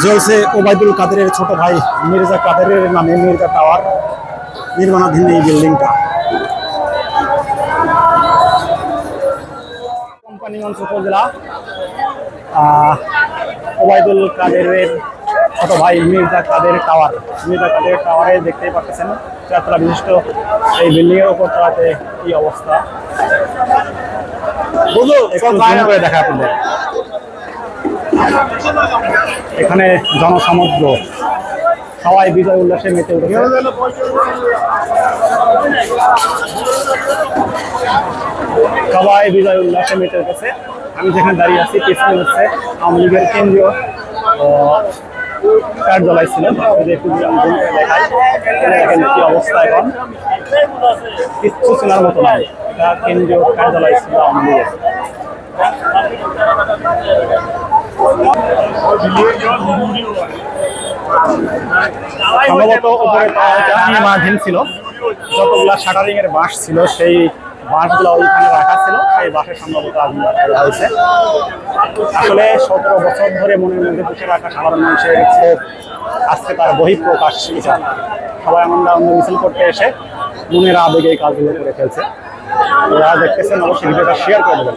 জ্বলছে ওবায়দুল কাদেরের ছোট ভাই মির্জা কাদেরের নামে মির্জা টাওয়ার নির্মাণাধীন এই বিল্ডিংটা। কোম্পানিগঞ্জ উপজেলা ওবায়দুল কাদেরের ছোট ভাই মির্জা কাদের টাওয়ার। মির্জা কাদের টাওয়ারে দেখতেই পাচ্ছেন চারতলা বিশিষ্ট এই বিল্ডিং এর উপর তলাতে কি অবস্থা। দেখা আপনাদের। এখানে জনসমুদ্র সবাই বিজয় উল্লাসে মেতে উঠেছে। সবাই বিজয় উল্লাসে মেতে উঠেছে। আমি যেখানে দাঁড়িয়ে আছি, পিছনে হচ্ছে আওয়ামী লীগের কেন্দ্রীয় কার্যালয় ছিল। একটু কি অবস্থা এখন। কিচ্ছু চেনার মতো নাই। কেন্দ্রীয় কার্যালয় ছিল আওয়ামী লীগের। সম্ভবত উপরে নির্মাণাধীন ছিল। যতগুলা শাটারিং এর বাঁশ ছিল, সেই বাঁশগুলো ওইখানে রাখা ছিল। সেই বাঁশে সম্ভবত আগুন হয়েছে। আসলে সতেরো বছর ধরে মনের মধ্যে পুষে রাখা সাধারণ মানুষের ক্ষোভ আজকে তার বহিঃপ্রকাশ এটা। সবাই আনন্দ আনন্দ মিছিল করতে এসে মনের আবেগে এই কাজগুলো করে ফেলছে। যারা দেখতেছেন, অবশ্যই ভিডিওটা শেয়ার করে দেবেন।